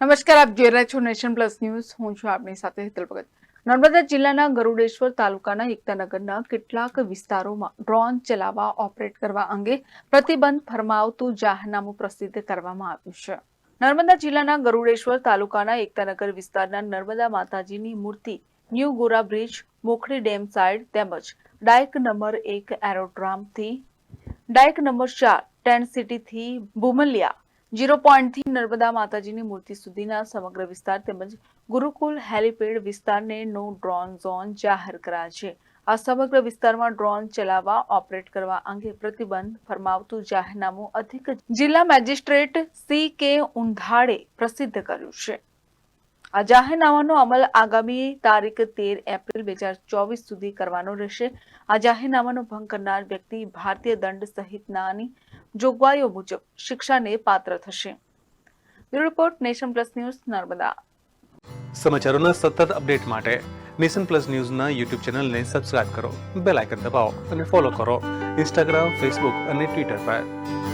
નમસ્કાર, આપ જોઈ રહ્યા છો નેશન પ્લસ ન્યૂઝ. હું છું આપની સાથે હેતલ ભગત. નર્મદા જિલ્લાના ગરુડેશ્વર તાલુકાના એકતાનગરના કેટલાક વિસ્તારોમાં ડ્રોન ચલાવવા, ઓપરેટ કરવા અંગે પ્રતિબંધ ફરમાવતું જાહેરનામું પ્રસિદ્ધ કરવામાં આવ્યું છે. નર્મદા જિલ્લાના ગરુડેશ્વર તાલુકાના એકતાનગર વિસ્તારના નર્મદા માતાજીની મૂર્તિ, new Gora bridge Mokhdi dam side તેમજ ડાયક નંબર એક એરોડ્રામથી, ડાયક નંબર ચાર, ટેન્ટ સિટીથી બુમલિયા ઝીરો પોઈન્ટથી નર્મદા માતાજીની મૂર્તિ સુધીના સમગ્ર વિસ્તાર તેમજ ગુરુકુલ હેલિપેડ વિસ્તારને નો ડ્રોન ઝોન જાહેર કરાયા છે આ સમગ્ર વિસ્તારમાં ડ્રોન ચલાવવા, ઓપરેટ કરવા અંગે પ્રતિબંધ ફરમાવતું જાહેરનામું અધિક જિલ્લા મેજિસ્ટ્રેટ સી કે ઉંધાડે પ્રસિદ્ધ કર્યું છે. આ જાહેરનામાનો અમલ આગામી તારીખ તેર એપ્રિલ બે હજાર ચોવીસ સુધી કરવાનો રહેશે. આ જાહેરનામાનો ભંગ કરનાર વ્યક્તિ ભારતીય દંડ સહિતનાની જોગવાઈઓ મુજબ શિક્ષાને પાત્ર થશે. Report, Nation Plus News, Narmada. સમાચારોના સતત અપડેટ માટે નેશન પ્લસ ન્યૂઝના યુટ્યુબ ચેનલને સબસ્ક્રાઇબ કરો, બેલ આઇકન દબાવો અને ફોલો કરો. ઇન્સ્ટાગ્રામ, ફેસબુક અને ટ્વિટર પર.